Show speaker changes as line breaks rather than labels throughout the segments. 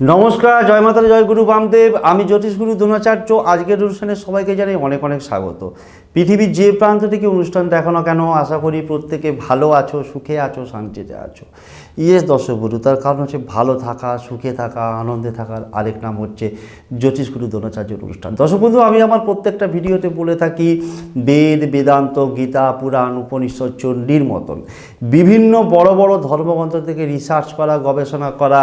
নমস্কার, জয় মাতারা, জয় গুরু বামদেব। আমি জ্যোতিষগুরু দ্রোণাচার্য। আজকের অনুষ্ঠানে সবাইকে জানাই অনেক অনেক স্বাগত। পৃথিবীর যে প্রান্ত থেকে অনুষ্ঠান দেখো না কেন, আশা করি প্রত্যেকে ভালো আছো, সুখে আছো, শান্তিতে আছো। ইয়েস দর্শক গুরু তার কারণ হচ্ছে ভালো থাকা, সুখে থাকা, আনন্দে থাকার আরেক নাম হচ্ছে জ্যোতিষগুরু দ্রোণাচার্যের অনুষ্ঠান। দর্শক বন্ধু আমি আমার প্রত্যেকটা ভিডিওতে বলে থাকি, বেদ, বেদান্ত, গীতা, পুরাণ, উপনিষদ, চণ্ডীর মতন। বিভিন্ন বড় বড় ধর্মগ্রন্থ থেকে রিসার্চ করা, গবেষণা করা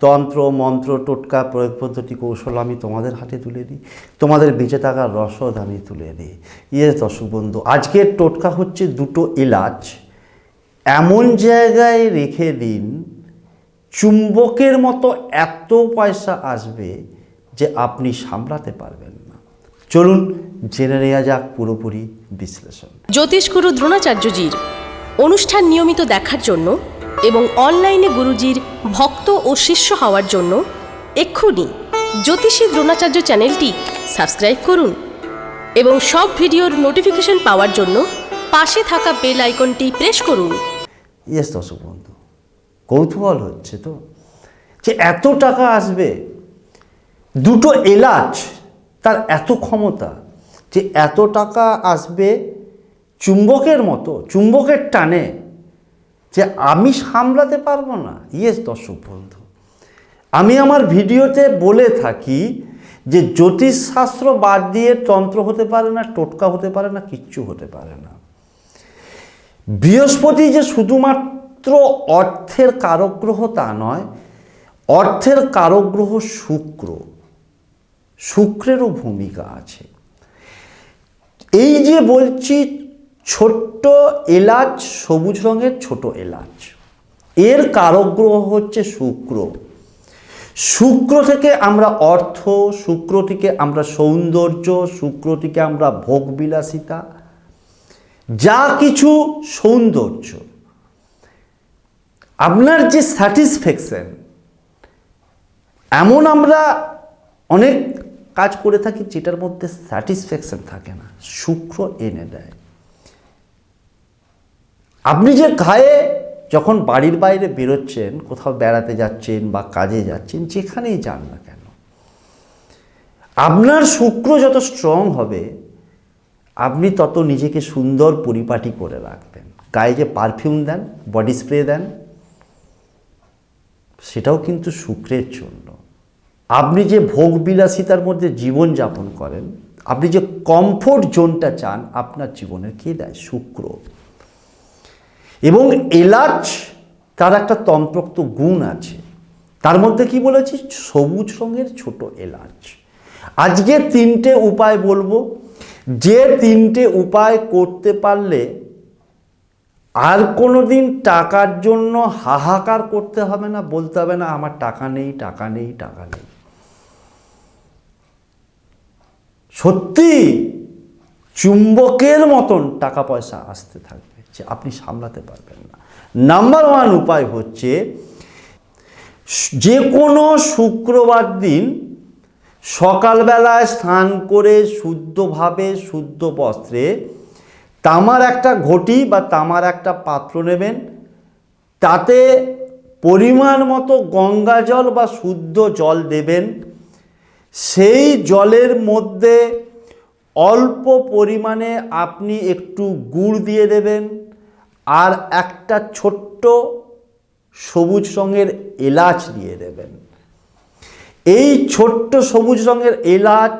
তন্ত্র, মন্ত্র, টোটকা, প্রয়োগ পদ্ধতি, কৌশল আমি তোমাদের হাতে তুলে দিই। তোমাদের বেঁচে থাকার রসদ আমি তুলে দিই। ইয়ে দর্শক বন্ধু, আজকের টোটকা হচ্ছে দুটো এলাচ। এমন জায়গায় রেখে দিন, চুম্বকের মতো এত পয়সা আসবে যে আপনি সামলাতে পারবেন না। চলুন, জেনে নেওয়া যাক পুরোপুরি বিশ্লেষণ।
জ্যোতিষগুরু দ্রোণাচার্যজির অনুষ্ঠান নিয়মিত দেখার জন্য এবং অনলাইনে গুরুজির ভক্ত ও শিষ্য হওয়ার জন্য এক্ষুনি জ্যোতিষী দ্রোণাচার্য চ্যানেলটি সাবস্ক্রাইব করুন এবং সব ভিডিওর নোটিফিকেশন পাওয়ার জন্য পাশে থাকা বেল আইকনটি প্রেস করুন।
ইয়েস দর্শক বন্ধু, কৌতূহল হচ্ছে তো যে এত টাকা আসবে, দুটো এলাচ, তার এত ক্ষমতা যে এত টাকা আসবে চুম্বকের মতো, চুম্বকের টানে যে আমি সামলাতে পারব না। ইয়েস দর্শক বন্ধু, আমি আমার ভিডিওতে বলে থাকি যে জ্যোতিষশাস্ত্র বাদ দিয়ে তন্ত্র হতে পারে না, টোটকা হতে পারে না, কিচ্ছু হতে পারে না। বৃহস্পতি যে শুধুমাত্র অর্থের কারগ্রহ তা নয়, অর্থের কারগ্রহ শুক্র। শুক্রেরও ভূমিকা আছে। এই যে বলছি ছোট্ট এলাচ, সবুজ রঙের ছোট এলাচ। এর কারগ্রহ হচ্ছে শুক্র। শুক্র থেকে আমরা অর্থ, শুক্র থেকে আমরা সৌন্দর্য, শুক্র থেকে আমরা ভোগবিলাসিতা, যা কিছু সৌন্দর্য। আপনার যে স্যাটিসফ্যাকশন এমন আমরা অনেক কাজ করে থাকি যেটার মধ্যে স্যাটিসফ্যাকশন থাকে না, শুক্র এনে দেয়। আপনি যে গায়ে যখন বাড়ির বাইরে বেরোচ্ছেন, কোথাও বেড়াতে যাচ্ছেন বা কাজে যাচ্ছেন, যেখানেই যান না কেন, আপনার শুক্র যত স্ট্রং হবে, আপনি তত নিজেকে সুন্দর পরিপাটি করে রাখবেন। গায়ে যে পারফিউম দেন বডি স্প্রে দেন, সেটাও কিন্তু শুক্রের জন্য। আপনি যে ভোগ বিলাসিতার মধ্যে জীবন যাপন করেন, আপনি যে কমফোর্ট জোনটা চান, আপনার জীবনের কে দেয়? শুক্র। এবং এলাচ, তার একটা তন্ত্রোক্ত গুণ আছে। তার মধ্যে কি বলেছি? সবুজ রঙের ছোট এলাচ। আজকে তিনটে উপায় বলব। যে তিনটে উপায় করতে পারলে আর কোনো দিন টাকার জন্য হাহাকার করতে হবে না, বলতে হবে না, আমার টাকা নেই টাকা নেই টাকা নেই। সত্যি, চুম্বকের মতন টাকা পয়সা আসতে থাকবে। যে আপনি সামলাতে পারবেন না। নাম্বার ওয়ান উপায় হচ্ছে যে কোনো শুক্রবার দিন সকালবেলায় স্নান করে শুদ্ধভাবে শুদ্ধ বস্ত্রে তামার একটা ঘটি বা তামার একটা পাত্র নেবেন। তাতে পরিমাণ মতো গঙ্গা জল বা শুদ্ধ জল দেবেন। সেই জলের মধ্যে অল্প পরিমাণে আপনি একটু গুড় দিয়ে দেবেন। আর একটা ছোট্ট সবুজ রঙের এলাচ দিয়ে দেবেন। এই ছোট্ট সবুজ রঙের এলাচ,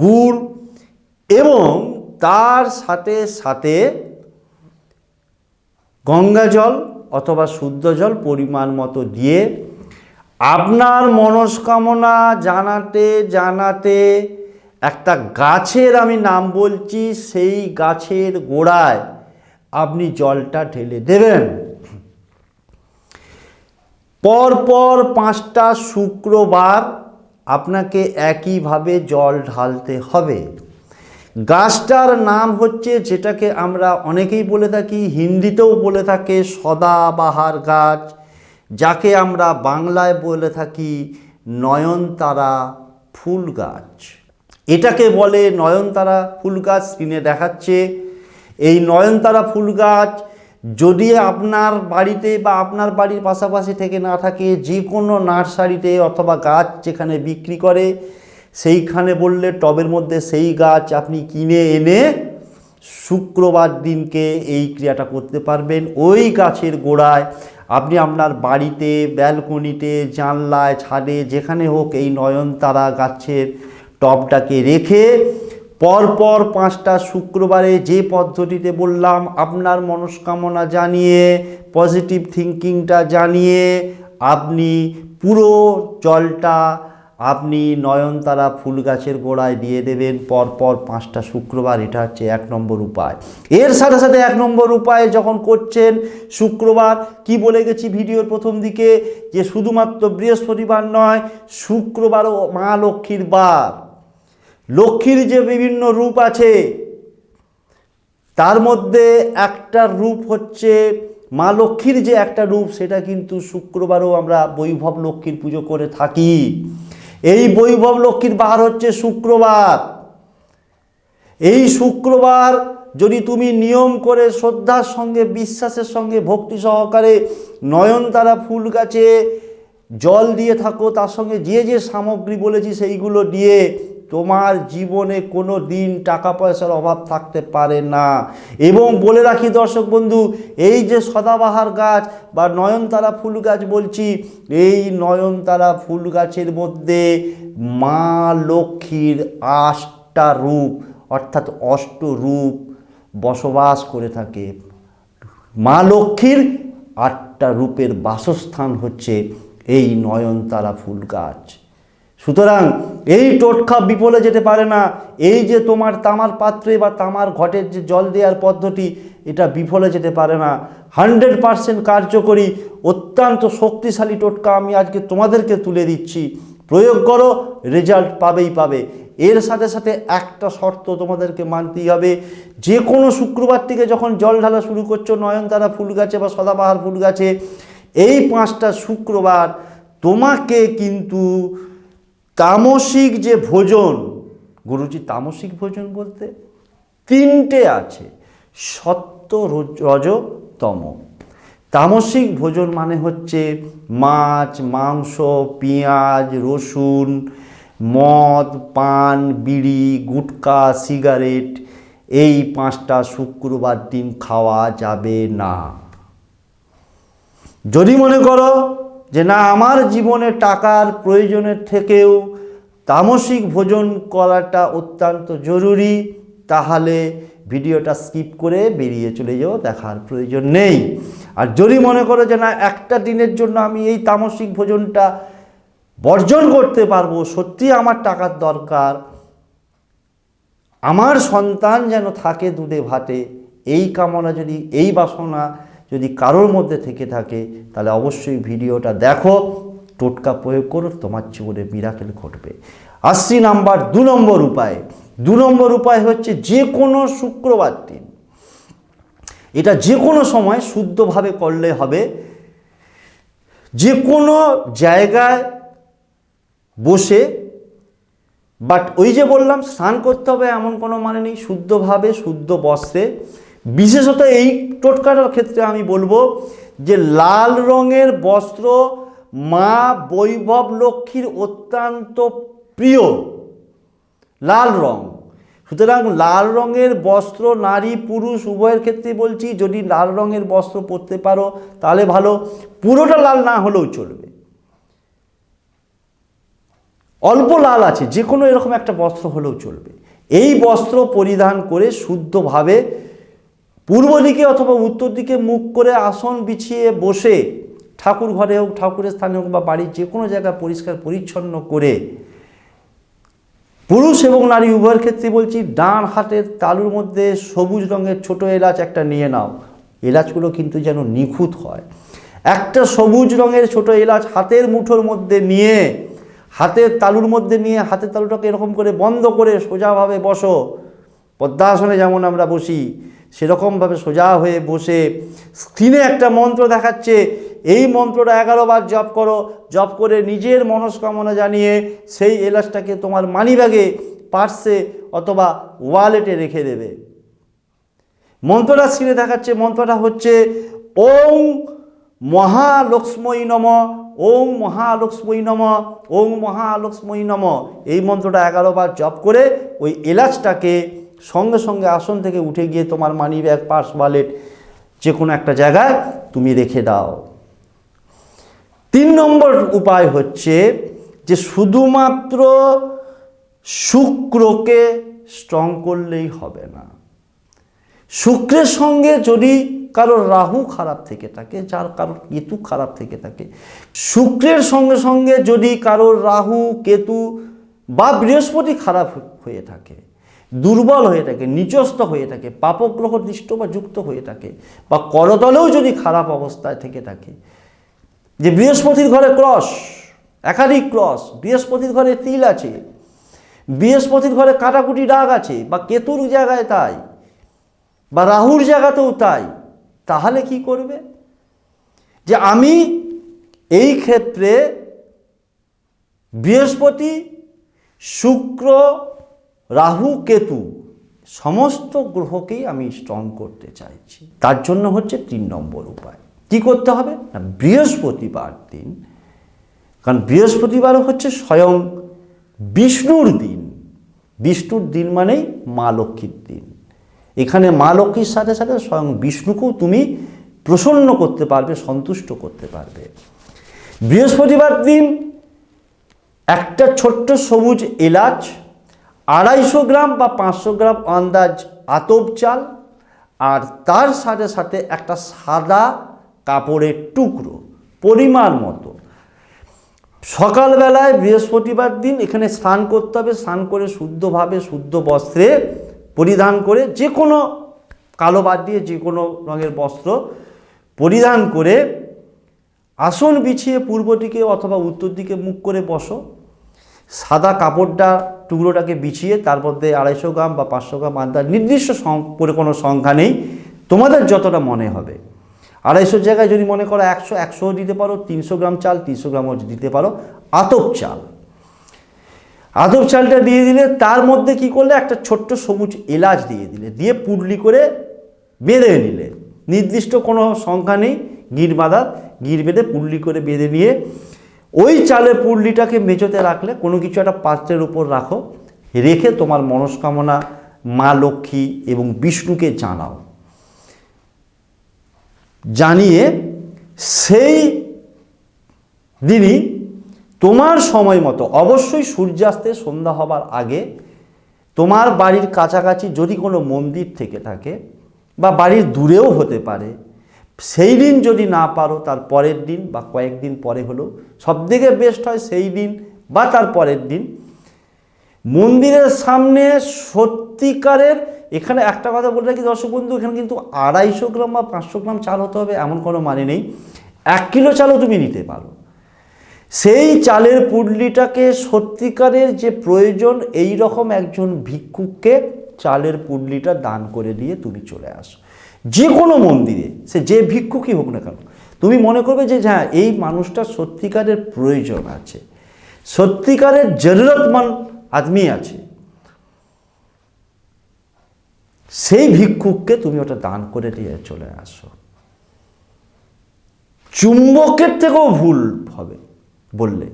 গুড় এবং তার সাথে সাথে গঙ্গা জল অথবা শুদ্ধ জল পরিমাণ মতো দিয়ে আপনার মনস্কামনা জানাতে জানাতে একটা গাছের আমি নাম বলছি, সেই গাছের গোড়ায় আপনি জলটা ঢেলে দেবেন। পরপর পাঁচটা শুক্রবার আপনাকে একইভাবে জল ঢালতে হবে। গাছটার নাম হচ্ছে যেটাকে আমরা অনেকেই বলে থাকি, হিন্দিতেও বলে থাকে, সদাবাহার গাছ, যাকে আমরা বাংলায় বলে থাকি নয়নতারা ফুল গাছ। এটাকে বলে নয়নতারা ফুল গাছ, স্ক্রিনে দেখাচ্ছে। এই নয়নতারা ফুল গাছ যদি আপনার বাড়িতে বা আপনার বাড়ির পাশাপাশি থেকে না থাকে, যে কোনো নার্সারিতে অথবা গাছ যেখানে বিক্রি করে, সেইখানে বললে টবের মধ্যে সেই গাছ আপনি কিনে এনে শুক্রবার দিনকে এই ক্রিয়াটা করতে পারবেন। ওই গাছের গোড়ায় আপনি আপনার বাড়িতে, ব্যালকনিতে, জানলায়, ছাদে, যেখানে হোক এই নয়নতারা গাছের টবটাকে রেখে পরপর পাঁচটা শুক্রবারে যে পদ্ধতিতে বললাম, আপনার মনস্কামনা জানিয়ে পজিটিভ থিঙ্কিংটা জানিয়ে, আপনি পুরো জলটা আপনি নয়নতারা ফুল গাছের গোড়ায় দিয়ে দেবেন, পরপর পাঁচটা শুক্রবার, এটা হচ্ছে এক নম্বর উপায়। এর সাথে সাথে এক নম্বর উপায় যখন করছেন, শুক্রবার, কি বলে গেছি ভিডিওর প্রথম দিকে? যে শুধুমাত্র বৃহস্পতিবার নয়, শুক্রবারও মা লক্ষ্মীর বার। লক্ষ্মীর যে বিভিন্ন রূপ আছে, তার মধ্যে একটা রূপ হচ্ছে মা লক্ষ্মীর যে একটা রূপ, সেটা কিন্তু শুক্রবারও আমরা বৈভব লক্ষ্মীর পুজো করে থাকি। এই বৈভব লক্ষ্মীর বার হচ্ছে শুক্রবার। এই শুক্রবার যদি তুমি নিয়ম করে শ্রদ্ধার সঙ্গে, বিশ্বাসের সঙ্গে, ভক্তি সহকারে নয়নতারা ফুল গাছে জল দিয়ে থাকো, তার সঙ্গে যে যে সামগ্রী বলেছি সেইগুলো দিয়ে তোমার জীবনে কোনো দিন টাকা পয়সার অভাব থাকতে পারে না। এবং বলে রাখি দর্শক বন্ধু, এই যে সদাবাহার গাছ বা নয়নতারা ফুল গাছ বলছি, এই নয়নতারা ফুল গাছের মধ্যে মা লক্ষ্মীর আটটা রূপ, অর্থাৎ অষ্ট রূপ বসবাস করে থাকে। মা লক্ষ্মীর আটটা রূপের বাসস্থান হচ্ছে এই নয়নতারা ফুল গাছ। সুতরাং এই টোটকা বিপলে যেতে পারে না। এই যে তোমার তামার পাত্রে বা তামার ঘটের যে জল দেওয়ার পদ্ধতি, এটা বিফলে যেতে পারে না। হান্ড্রেড পারসেন্ট কার্যকরী, অত্যন্ত শক্তিশালী টোটকা আমি আজকে তোমাদেরকে তুলে দিচ্ছি। প্রয়োগ করো, রেজাল্ট পাবেই পাবে। এর সাথে সাথে একটা শর্ত তোমাদেরকে মানতেই হবে, যে কোনো শুক্রবার থেকে যখন জল ঢালা শুরু করছ, নয়নতারা ফুল গাছে বা সদাবাহার ফুল গাছে, এই পাঁচটা শুক্রবার তোমাকে কিন্তু তামসিক যে ভোজন, গুরুজি তামসিক ভোজন বলতে তিনটে আছে, সত্য রজ- তম। তামসিক ভোজন মানে হচ্ছে মাছ, মাংস, পেঁয়াজ, রসুন, মদ, পান, বিড়ি, গুটকা, সিগারেট, এই পাঁচটা শুক্রবার দিন খাওয়া যাবে না। যদি মনে করো যে না, আমার জীবনে টাকার প্রয়োজনের থেকেও তামসিক ভোজন করাটা অত্যন্ত জরুরি, তাহলে ভিডিওটা স্কিপ করে বেরিয়ে চলে যাও, দেখার প্রয়োজন নেই। আর যদি মনে করো যে না, একটা দিনের জন্য আমি এই তামসিক ভোজনটা বর্জন করতে পারব, সত্যি আমার টাকার দরকার, আমার সন্তান যেন থাকে দুধে ভাতে, এই কামনা যদি, এই বাসনা যদি কারোর মধ্যে থেকে থাকে, তাহলে অবশ্যই ভিডিওটা দেখো, টোটকা প্রয়োগ করো, তোমার জীবনে মিরাকেল ঘটবে। আসছি নাম্বার দু নম্বর উপায়। দু নম্বর উপায় হচ্ছে যে কোনো শুক্রবার দিন। এটা যে কোনো সময় শুদ্ধভাবে করলে হবে। যে কোনো জায়গায় বসে বাট ওই যে বললাম, স্নান করতে হবে এমন কোনো মানে নেই, শুদ্ধভাবে, শুদ্ধ বস্ত্রে। বিশেষত এই টোটকাটার ক্ষেত্রে আমি বলব যে লাল রঙের বস্ত্র মা বৈভব লক্ষ্মীর অত্যন্ত প্রিয়। লাল রং। সুতরাং লাল রঙের বস্ত্র নারী পুরুষ উভয়ের ক্ষেত্রে বলছি, যদি লাল রঙের বস্ত্র পরতে পারো তাহলে ভালো। পুরোটা লাল না হলেও চলবে। অল্প লাল আছে যে কোনো এরকম একটা বস্ত্র হলেও চলবে। এই বস্ত্র পরিধান করে শুদ্ধভাবে পূর্ব দিকে অথবা উত্তর দিকে মুখ করে আসন বিছিয়ে বসে ঠাকুর ঘরে হোক, ঠাকুরের স্থানে হোক বা বাড়ির যে কোনো জায়গায় পরিষ্কার, পরিচ্ছন্ন করে পুরুষ এবং নারী উভয়ের ক্ষেত্রে বলছি, ডান হাতের তালুর মধ্যে সবুজ রঙের ছোট এলাচ একটা নিয়ে নাও। এলাচগুলো কিন্তু যেন নিখুঁত হয়। একটা সবুজ রঙের ছোট এলাচ হাতের মুঠোর মধ্যে নিয়ে, হাতের তালুর মধ্যে নিয়ে, হাতের তালুটাকে এরকম করে বন্ধ করে সোজাভাবে বসো। পদ্মাসনে যেমন আমরা বসি সেরকমভাবে সোজা হয়ে বসে স্ক্রিনে একটা মন্ত্র দেখাচ্ছে। এই মন্ত্রটা এগারো বার জপ করো। জপ করে নিজের মনস্কামনা জানিয়ে সেই এলাচটাকে তোমার মানিব্যাগে, পার্সে অথবা ওয়ালেটে রেখে দেবে। মন্ত্রটা স্ক্রিনে দেখাচ্ছে, মন্ত্রটা হচ্ছে, ওং মহালক্ষ্মী নম, ওং মহালক্ষ্মী নম, ওং মহালক্ষ্মী নম। এই মন্ত্রটা এগারো বার জপ করে ওই এলাচটাকে সঙ্গে সঙ্গে আসন থেকে উঠে গিয়ে তোমার মানি ব্যাগ পার্স ওয়ালেট যে কোনো একটা জায়গায় তুমি রেখে দাও। তিন নম্বর উপায় হচ্ছে যে শুধুমাত্র শুক্রকে স্ট্রং করলেই হবে না। শুক্রের সঙ্গে যদি কারোর রাহু খারাপ থেকে থাকে, যার কারোর কেতু খারাপ থেকে থাকে, শুক্রের সঙ্গে সঙ্গে যদি কারোর রাহু, কেতু বা বৃহস্পতি খারাপ হয়ে থাকে দুর্বল হয়ে থাকে, নিচস্থ হয়ে থাকে পাপগ্রহ দৃষ্ট বা যুক্ত হয়ে থাকে, বা করতলেও যদি খারাপ অবস্থায় থেকে থাকে। যে বৃহস্পতির ঘরে ক্রস, একাধিক ক্রস, বৃহস্পতির ঘরে তিল আছে, বৃহস্পতির ঘরে কাটাকুটি ডাক আছে, বা কেতুর জায়গায় তাই, বা রাহুর জায়গাতেও তাই, তাহলে কি করবে? যে আমি এই ক্ষেত্রে বৃহস্পতি, শুক্র রাহু, কেতু সমস্ত গ্রহকেই আমি স্ট্রং করতে চাইছি। তার জন্য হচ্ছে তিন নম্বর উপায়। কি করতে হবে? না, বৃহস্পতিবার দিন। কারণ বৃহস্পতিবার হচ্ছে স্বয়ং বিষ্ণুর দিন। বিষ্ণুর দিন মানেই মা লক্ষ্মীর দিন। এখানে মা লক্ষ্মীর সাথে সাথে স্বয়ং বিষ্ণুকেও তুমি প্রসন্ন করতে পারবে, সন্তুষ্ট করতে পারবে। বৃহস্পতিবার দিন একটা ছোট্ট সবুজ এলাচ আড়াইশো গ্রাম বা পাঁচশো গ্রাম আন্দাজ আতপ চাল আর তার সাথে সাথে একটা সাদা কাপড়ের টুকরো পরিমাণ মতো। সকালবেলায় বৃহস্পতিবার দিন এখানে স্নান করতে হবে, স্নান করে শুদ্ধভাবে শুদ্ধ বস্ত্রে পরিধান করে যে কোনো কালো বাদ দিয়ে যে কোনো রঙের বস্ত্র পরিধান করে আসন বিছিয়ে পূর্ব দিকে অথবা উত্তর দিকে মুখ করে বসো। সাদা কাপড়টা, টুকরোটাকে বিছিয়ে তার মধ্যে আড়াইশো গ্রাম বা পাঁচশো গ্রাম আন্দাজ নির্দিষ্ট করে কোনো সংখ্যা নেই। তোমাদের যতটা মনে হবে। আড়াইশোর জায়গায় যদি মনে করো একশো, একশোও দিতে পারো, তিনশো গ্রাম চাল, তিনশো গ্রামও দিতে পারো। আতপ চাল। আতপ চালটা দিয়ে দিলে তার মধ্যে কি করলে? একটা ছোট্ট সবুজ এলাচ দিয়ে দিলে। দিয়ে পুডলি করে বেঁধে নিলে। নির্দিষ্ট কোনো সংখ্যা নেই। গির বাঁধা। গির বেঁধে পুডলি করে বেঁধে নিয়ে ওই চালের পুডলিটাকে মেঝোতে রাখলে কোনো কিছু একটা পাত্রের উপর রাখো, রেখে তোমার মনস্কামনা মা লক্ষ্মী এবং বিষ্ণুকে জানাও। জানিয়ে সেই দিনই তোমার সময় মতো, অবশ্যই সূর্যাস্তে সন্ধ্যা হবার আগে তোমার বাড়ির কাছাকাছি যদি কোনো মন্দির থেকে থাকে বা বাড়ির দূরেও হতে পারে সেই দিন যদি না পারো, তার পরের দিন বা কয়েকদিন পরে হলো, সবথেকে বেস্ট হয় সেই দিন বা তার পরের দিন। মন্দিরের সামনে সত্যিকারের, এখানে একটা কথা বলে রাখি দর্শক বন্ধু, এখানে কিন্তু আড়াইশো গ্রাম বা পাঁচশো গ্রাম চাল হতে হবে, এমন কোনো মানে নেই। এক কিলো চালও তুমি নিতে পারো। সেই চালের পুডলিটাকে সত্যিকারের যে প্রয়োজন এই রকম একজন ভিক্ষুককে চালের পুডলিটা দান করে দিয়ে তুমি চলে আসো। যে কোনো মন্দিরে, সে যে ভিক্ষুকই হোক না কেন, তুমি মনে করবে যে হ্যাঁ এই মানুষটা সত্যিকারের প্রয়োজন আছে। সত্যিকারের জরুরতমান আদমি আছে। সেই ভিক্ষুককে তুমি ওটা দান করে দিয়ে চলে আসো। চুম্বকের থেকেও ভুল হবে বললে।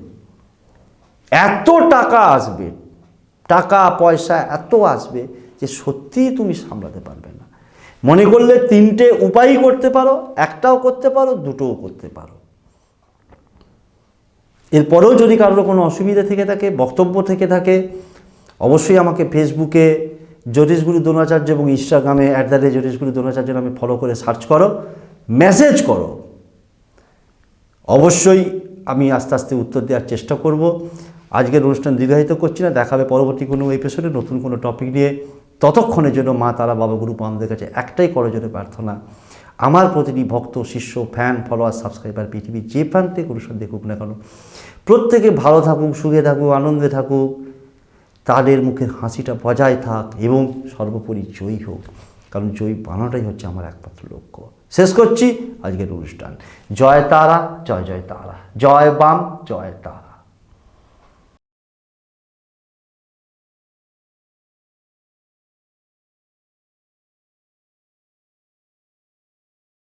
এত টাকা আসবে, টাকা, পয়সা এত আসবে যে সত্যিই তুমি সামলাতে পারবে না। মনে করলে তিনটে উপায়ই করতে পারো, একটাও করতে পারো, দুটোও করতে পারো। এরপরেও যদি কারোর কোনো অসুবিধা থেকে থাকে, বক্তব্য থেকে থাকে, অবশ্যই আমাকে ফেসবুকে জ্যোতিষগুরু দ্রোণাচার্য এবং ইনস্টাগ্রামে at the rate Jyotishguru Dronacharya নামে ফলো করে সার্চ করো মেসেজ করো। অবশ্যই আমি আস্তে আস্তে উত্তর দেওয়ার চেষ্টা করব। আজকের অনুষ্ঠান দীর্ঘায়িত করছি না, দেখাবে পরবর্তী কোনো এপিসোডে নতুন কোনো টপিক নিয়ে। ততক্ষণের জন্য মা তারা বাবা গুরু আমাদের কাছে একটাই করো জন্য প্রার্থনা, আমার প্রতিটি ভক্ত, শিষ্য ফ্যান ফলোয়ার সাবস্ক্রাইবার পৃথিবীর যে প্রান্তে অনুষ্ঠান দেখুক না কেন, প্রত্যেকে ভালো থাকুক, সুখে থাকুক, আনন্দে থাকুক, তাদের মুখের হাসিটা বজায় থাক এবং সর্বোপরি জয়ী হোক। কারণ জয়ী বানানোটাই হচ্ছে আমার একমাত্র লক্ষ্য। শেষ করছি আজকের অনুষ্ঠান। জয় তারা, জয় জয় তারা। জয় বাম, জয় তা